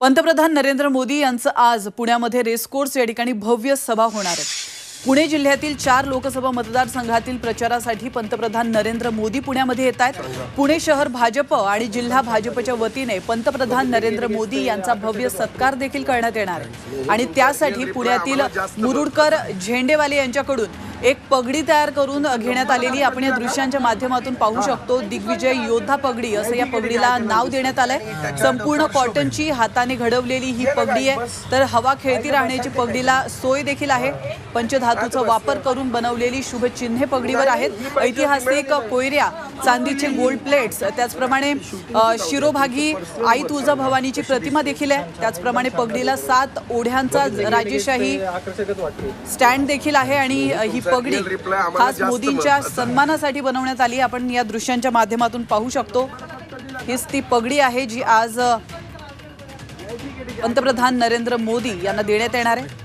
पंतप्रधान नरेंद्र मोदी यांचं आज पुण्यामध्ये रेसकोर्स या ठिकाणी भव्य सभा होणार आहे. पुणे जिल्ह्यातील चार लोकसभा मतदारसंघातील प्रचारासाठी पंतप्रधान नरेंद्र मोदी पुण्यामध्ये येत आहेत. पुणे शहर भाजप आणि जिल्हा भाजपच्या वतीने पंतप्रधान नरेंद्र मोदी यांचा भव्य सत्कार देखील करण्यात येणार आणि त्यासाठी पुण्यातील मुरुडकर झेंडेवाले यांच्याकडून एक पगडी तयार करून घेण्यात आलेली आपण या दृश्यांच्या माध्यमातून पाहू शकतो. दिग्विजय योद्धा पगडी असं या पगडीला नाव देण्यात आलंय. संपूर्ण कॉटनची हाताने घडवलेली ही पगडी आहे. तर हवा खेळती राहण्याची पगडीला सोय देखील आहे. धातूचा वापर करून बनवलेली शुभचिन्हे पगडीवर आहेत. ऐतिहासिक कोयऱ्या चांदीचे गोल्ड प्लेट्स त्याचप्रमाणे शिरोभागी आई तुळजा भवानीची प्रतिमा देखील आहे. त्याचप्रमाणे पगडीला सात ओढ्यांचा राजेशाही स्टँड देखील आहे आणि ही पगडी खास मोदींच्या सन्मानासाठी बनवण्यात आली. आपण या दृश्यांच्या माध्यमातून पाहू शकतो. हीच ती पगडी आहे जी आज पंतप्रधान नरेंद्र मोदी यांना देण्यात येणार आहे.